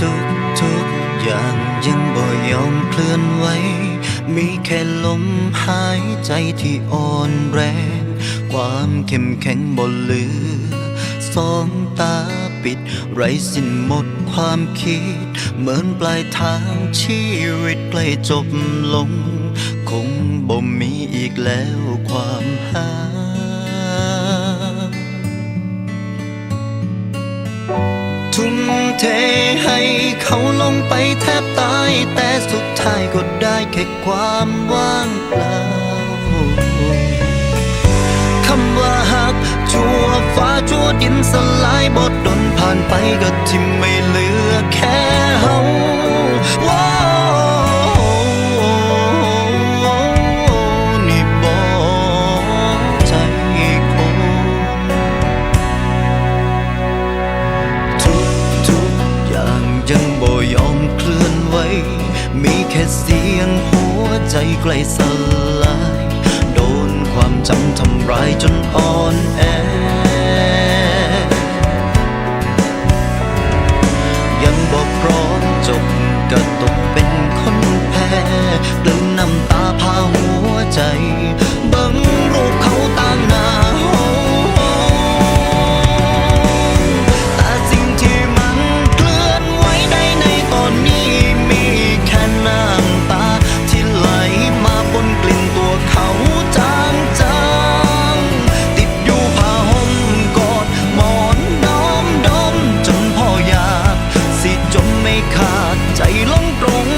ทุกๆอย่างยังบ่ยอมเคลื่อนไหว มีแค่ลมหายใจที่อ่อนแรง ความเข้มแข็งบนเหลือ สองตาปิด ไรสิ้นหมดความคิด เหมือนปลายทางชีวิตใกล้จบลง คงบ่มีอีกแล้วความหาทุ่มเท ให้เขาลงไปแทบตาย แต่สุดท้ายก็ได้แค่ความว่างเปล่าคำว่าหักชั่วฟ้าชั่วดินสลายบทดนผ่านไปก็ทิมไม่เหลือแค่เฮา ใจใกล้สลาย โดนความจำทำร้ายจนอ่อนแอ ยังบอกพร้อมจบก็ตกเป็นคนแพ้กลืนน้ำตาพาหัวใจ ลงตรง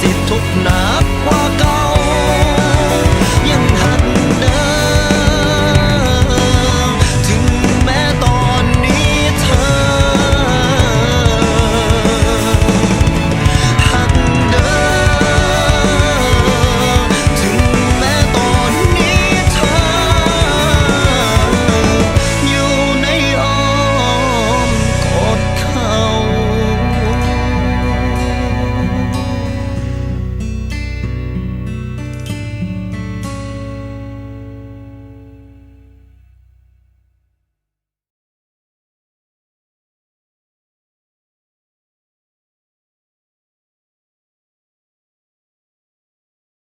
สิทุกนา